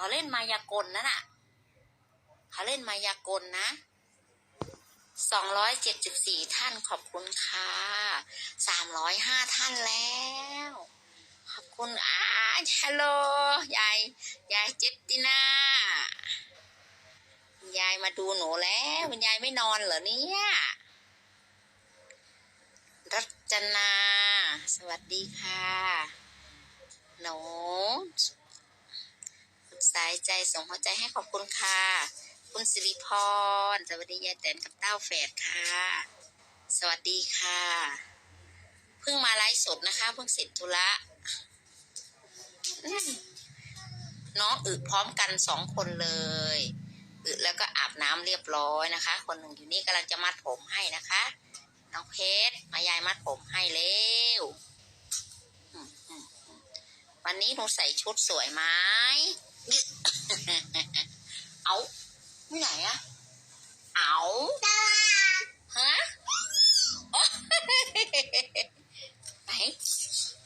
เขาเล่นมายากลนั่นน่ะ เขาเล่นมายากลนะสองร้อยเจ็ดสิบสี่ท่านขอบคุณค่ะสามร้อยห้าท่านแล้ว ขอบคุณอ่าฮัลโหลยายยายเจตติน่ายายมาดูหนูแล้วคุณยายไม่นอนเหรอเนี่ย รัจนา สวัสดีค่ะ หนู สายใจส่งหัวใจให้ขอบคุณค่ะ คุณสิริพร สวัสดียายแตนกับเต้าแฝดค่ะ สวัสดีค่ะ เพิ่งมาไลฟ์สดนะคะ เพิ่งเสร็จธุระน้องอึพร้อมกันสองคนเลยอึแล้วก็อาบน้ำเรียบร้อยนะคะ คนหนึ่งอยู่นี่กำลังจะมัดผมให้นะคะ น้องเพชรมายายมัดผมให้เร็ววันนี้หนูใส่ชุดสวยไหม เอาไม่ไหนอะเอาฮะไหน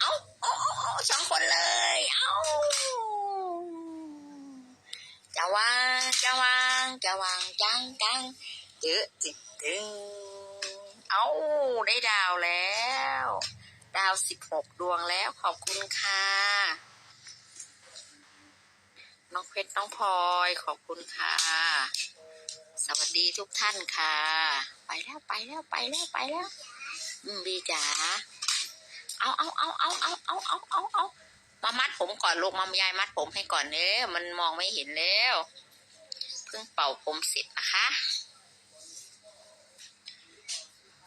เอาเอาเอาสองคนเลย เอาจะวางจะวางจะวางจังจังเยอะจิตึงเอาได้ดาวแล้ว ดาวสิบหกดวงแล้วขอบคุณค่ะ น้องเพชรน้องพลอยขอบคุณค่ะ สวัสดีทุกท่านค่ะ ไปแล้วไปแล้วไปแล้วไปแล้ว อืมบีจ๋าเอาเอาเอาเอาเอาเอาเอาเอาเอามามัดผมก่อนลูกมายายมัดผมให้ก่อนเน้อมันมองไม่เห็นแล้วเพิ่งเป่าผมเสร็จนะคะ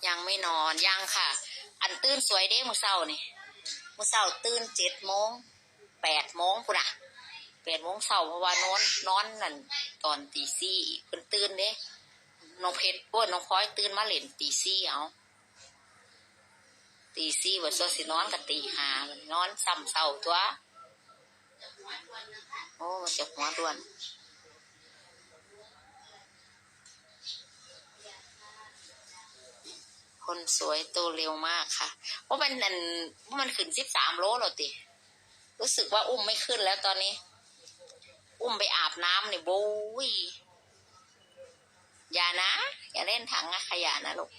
ยังไม่นอนยังค่ะ อันตื่นสวยเด้มือเศร้านี่มือเศร้าตื่นเจ็ดโมงแปดโมงคุณอะ แปดโมงเช้าเพราะว่านอนนอนนั่นตอนตีสี่เพิ่นตื่นเด้น้องเพชรโอ้ยน้องพลอยตื่นมาเล่นตีสี่เอาตีสี่ว่าซัวสินอนกับตีห้ามันนอนซ้ำเศร้าตัว โอ้มันจะหัวด่วนคนสวยโตเร็วมากค่ะเพราะมันนั่นเพราะมันขึ้นสิบสามโลแล้วติ รู้สึกว่าอุ้มไม่ขึ้นแล้วตอนนี้ อุ้มไปอาบน้ำเนี่ยโว้ยอย่านะ อย่าเล่นถังขยะนะลูก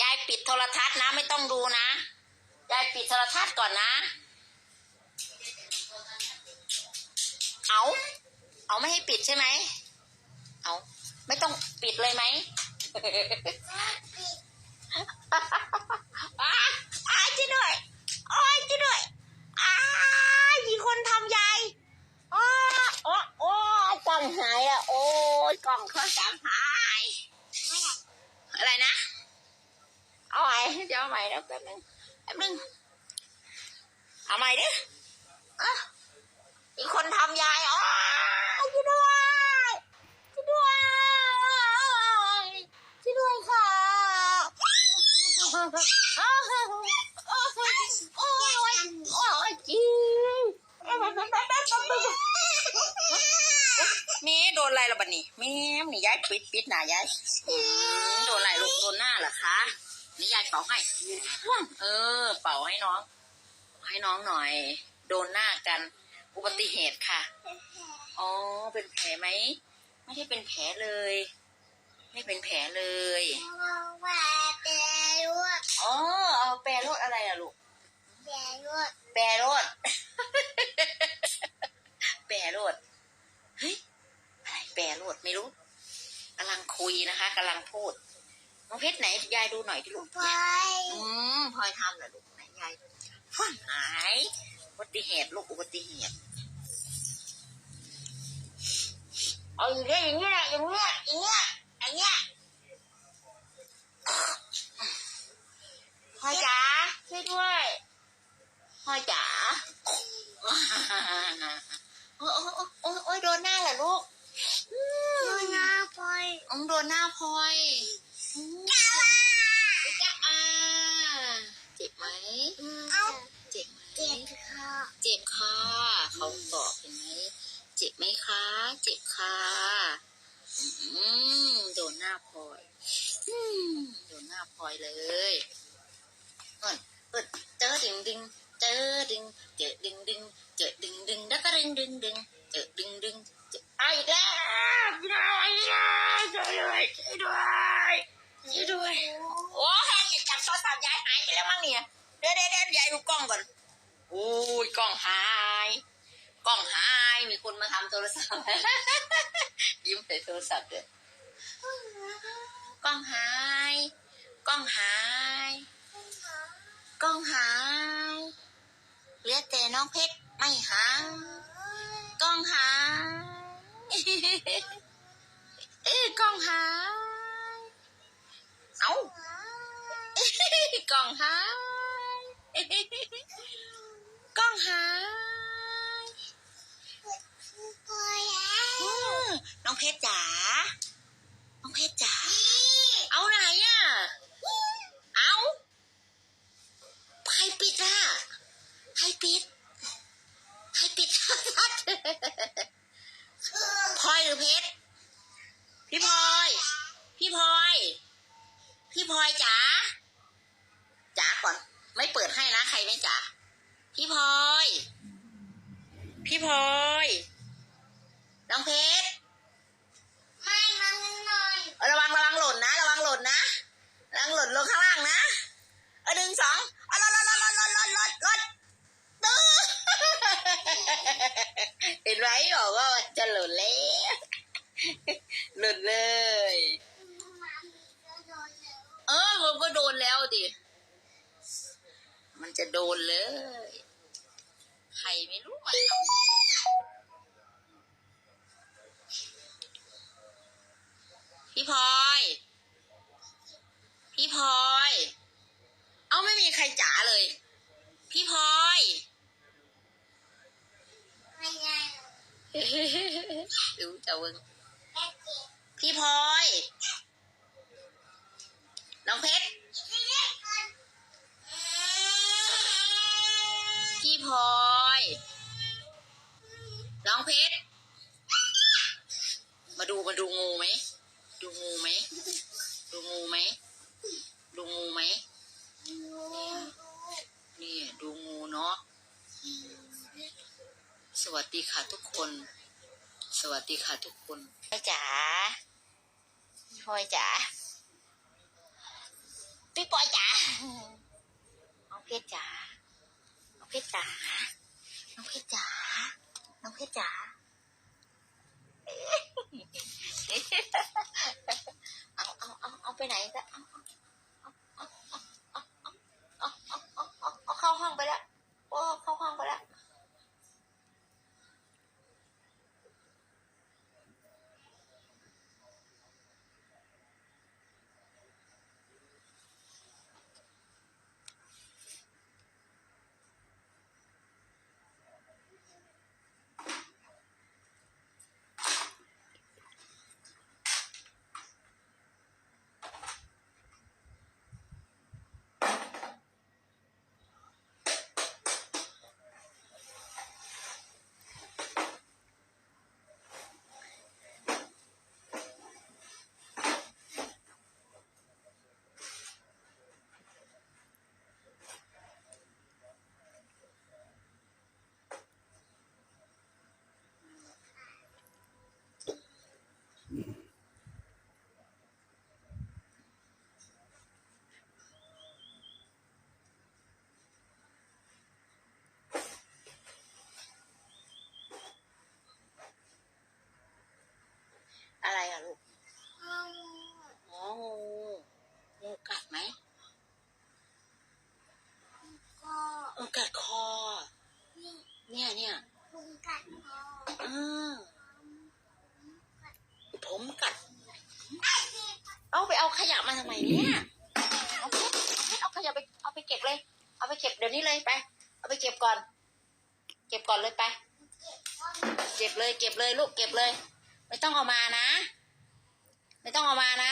ยายปิดโทรทัศน์นะไม่ต้องดูนะยายปิดโทรทัศน์ก่อนนะ เอา เอาไม่ให้ปิดใช่ไหม เอา ไม่ต้องปิดเลยไหม อ้าอ้ายช่วยด้วยอ้ยช่วยด้วยอายมีคนทำยายอ้าโอ้โอ้กล่องหายอะโอ้ยกล่องเครื่องจักรหาย อะไรนะเอาใหม่เดี๋ยวเอาใหม่แล้วแป๊บนึงแป๊บนึงเอาใหม่ดิอะมีคนทำยายอ้ายช่วยด้วยช่วยด้วยช่วยด้วยค่ะ โอ้ยโอ้ยโอ้ยโอ้ยจีแม่โดนอะไรล่ะบัดนี้แม่นี่ยายปิดปิดหน้ายายโดนอะไรลูกโดนหน้าเหรอคะนี่ยายเป่าให้ เออ เป่าให้น้อง ให้น้องหน่อย โดนหน้ากัน อุบัติเหตุค่ะ อ๋อ เป็นแผลไหม ไม่ได้เป็นแผลเลย ไม่เป็นแผลเลย อ๋อเอาแปรรถอะไรอะลูกแปรรถ แปรรถเฮ้ยอะไรแปรรถไม่รู้กำลังคุยนะคะกำลังพูดน้องเพชรไหนยายดูหน่อยที่ลูกอืมพลอยทำเหรอลูกไหนยายฟังหายอุบัติเหตุลูกอุบัติเหตุเอาอย่างเงี้ยอย่างเงี้ยอย่างเงี้ยอย่างเงี้ยอย่างเงี้ย พ่อจ๋าช่วยด้วยพ่อจ๋าโอ้โอ้โอ้โอ้โอ้ยโดนหน้าเหรอลูกอืมอืมโดนหน้าพลอยอืมจ้าอาเจ็บไหมเจ็บไหมเจ็บค่ะเขาตอบเห็นไหมเจ็บไหมคะ เจ็บค่ะอืมโดนหน้าพพลอยเลย ดึงเจอดึงเจอดึงดึงเจอดึงดึงแล้วก็ดึงดึงดึงเจอดึงดึงเจอเอาอีกแล้วยด้วยด้วยด้วยโอ้ยอย่าจับโทรศัพท์ยายหายไปแล้วมั้งเนี่ยเดี๋ยวเดี๋ยวเดี๋ยายดูกล้องก่อนโอ้ยกล้องหายกล้องหายมีคนมาทำโทรศัพท์ยิ้มใส่โทรศัพท์เลยกล้องหาย กล้องหาย กล้องหาย อแต่น้องเพชรไม่หากล้องหายเอ้ยกล้องหายเอ้ากล้องหา จะโดนเลย ใครไม่รู้มันทำพี่พลอย พี่พลอย เอาไม่มีใครจ๋าเลย พี่พลอยดูจะเวิงพี่พลอย น้องเพชร พี่พลอย น้องเพชร มาดูมาดูงูไหม ดูงูไหม ดูงูไหม ดูงูไหม นี่ดูงูเนาะ สวัสดีค่ะทุกคน สวัสดีค่ะทุกคนพ่อจ๋าพี่พลอยจ๋า พี่ปอยจ๋าน้องเพชรจ๋า น้องเพชรจ๋า น้องเพชรจ๋า น้องเพชรจ๋า เอาเอาเอาเอาไปไหนก็เอาเอาเอาเอาเอาเอาเอาเอาเอาเข้าห้องไปแล้ว โอ้เข้าห้องไปแล้ว อะไรอะลูก อ๋อ งู งูกัดไหมเออกัดคอ เนี่ยเนี่ย อืมผมกัด เอาไปเอาขยะมาทำไมเนี่ยเอาเพชรเอาเพชรเอาขยะไปเอาไปเก็บเลย เอาไปเก็บเดี๋ยวนี้เลยไป เอาไปเก็บก่อน เก็บก่อนเลยไป เก็บเลย เก็บเลยลูกเก็บเลย ไม่ต้องเอามานะ ไม่ต้องเอามานะเก็บเลยนะ